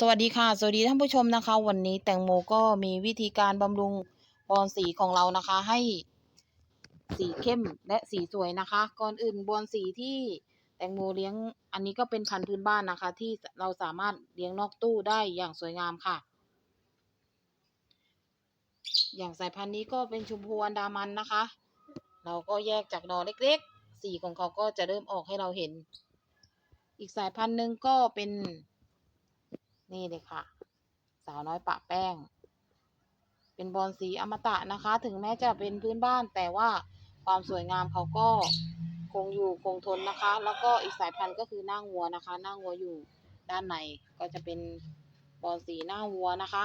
สวัสดีค่ะ สวัสดีท่านผู้ชมนะคะ วันนี้แตงโมก็มีวิธีการบำรุงบอนสีของเรานะคะ ให้สีเข้มและสีสวยนะคะ ก่อนอื่นบอนสีที่แตงโมเลี้ยงอันนี้ก็เป็นพันธุ์พื้นบ้านนะคะ ที่เราสามารถเลี้ยงนอกตู้ได้อย่างสวยงามค่ะ อย่างสายพันธุ์นี้ก็เป็นชุมพูอันดามันนะคะ เราก็แยกจากนอเล็กๆ สีของเขาก็จะเริ่มออกให้เราเห็น อีกสายพันธุ์หนึ่งก็เป็น นี่เลยค่ะ สาวน้อยปะแป้ง เป็นบอลสีอมตะนะคะ ถึงแม้จะเป็นพื้นบ้านแต่ว่าความสวยงามเขาก็คงอยู่คงทนนะคะ แล้วก็อีกสายพันธุ์ก็คือหน้างัวนะคะ หน้างัวอยู่ด้านในก็จะเป็นบอลสีหน้าวัวนะคะ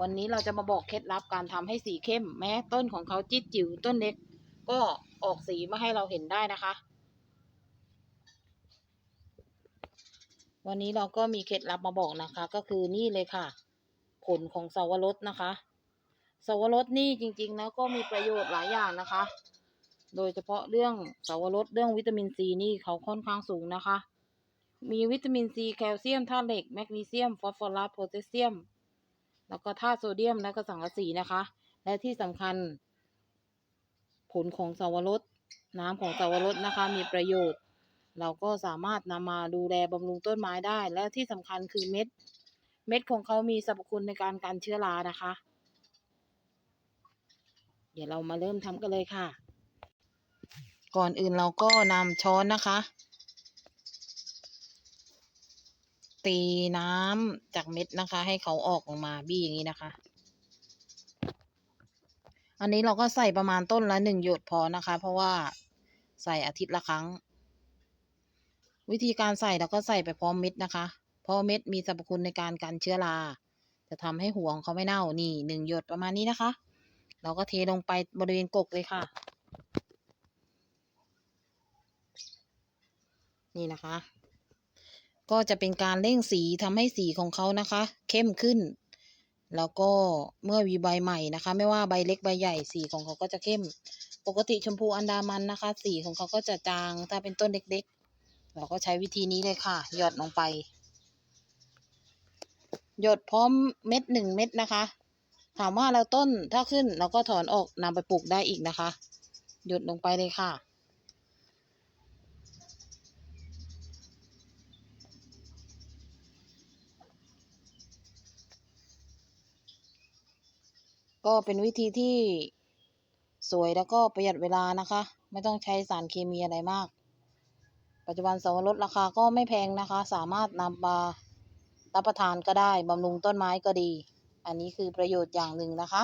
วันนี้เราจะมาบอกเคล็ดลับการทำให้สีเข้ม แม้ต้นของเขาจิ๊ดจิ๋วต้นเล็ก ก็ออกสีมาให้เราเห็นได้นะคะ วันนี้เราก็มีเคล็ดลับมาบอกนะคะ ก็คือนี่เลยค่ะ ผลของสาวรสนะคะสาวรสนี่จริงๆแล้วก็มีประโยชน์หลายอย่างนะคะ โดยเฉพาะเรื่องสาวรสเรื่องวิตามินซีนี่เขาค่อนข้างสูงนะคะ มีวิตามินซีแคลเซียมธาตุเหล็กแมกนีเซียมฟอสฟอรัสโพแทสเซียม แล้วก็ธาตุโซเดียมและก็สังกะสีนะคะ และที่สำคัญ ผลของสาวรสน้ำของสาวรสนะคะ มีประโยชน์ เราก็สามารถนำมาดูแลบำรุงต้นไม้ได้ และที่สำคัญคือเม็ด เม็ดของเขามีสรรพคุณในการกันเชื้อรานะคะ เดี๋ยวเรามาเริ่มทำกันเลยค่ะ ก่อนอื่นเราก็นำช้อนนะคะ ตีน้ำจากเม็ดนะคะ ให้เขาออกออกมาบี้อย่างนี้นะคะ อันนี้เราก็ใส่ประมาณต้นละหนึ่งหยดพอนะคะ เพราะว่าใส่อาทิตย์ละครั้ง วิธีการใส่เราก็ใส่ไปพร้อมเม็ดนะคะ เพราะเม็ดมีสรรพคุณในการกันเชื้อรา จะทำให้หัวของเขาไม่เน่า นี่หนึ่งหยดประมาณนี้นะคะ เราก็เทลงไปบริเวณกกเลยค่ะ นี่นะคะ ก็จะเป็นการเร่งสีทำให้สีของเขานะคะ เข้มขึ้น แล้วก็เมื่อวีใบใหม่นะคะ ไม่ว่าใบเล็กใบใหญ่สีของเขาก็จะเข้ม ปกติชมพูอันดามันนะคะ สีของเขาก็จะจางถ้าเป็นต้นเล็ก เราก็ใช้วิธีนี้เลยค่ะ หยดลงไป หยดพร้อมเม็ดหนึ่งเม็ดนะคะ ถามว่าเราต้นถ้าขึ้นเราก็ถอนออกนำไปปลูกได้อีกนะคะ หยดลงไปเลยค่ะก็เป็นวิธีที่สวยแล้วก็ประหยัดเวลานะคะ ไม่ต้องใช้สารเคมีอะไรมาก ปัจจุบันสวรสราคาก็ไม่แพงนะคะ สามารถนำมารับประทานก็ได้บำรุงต้นไม้ก็ดี อันนี้คือประโยชน์อย่างหนึ่งนะคะ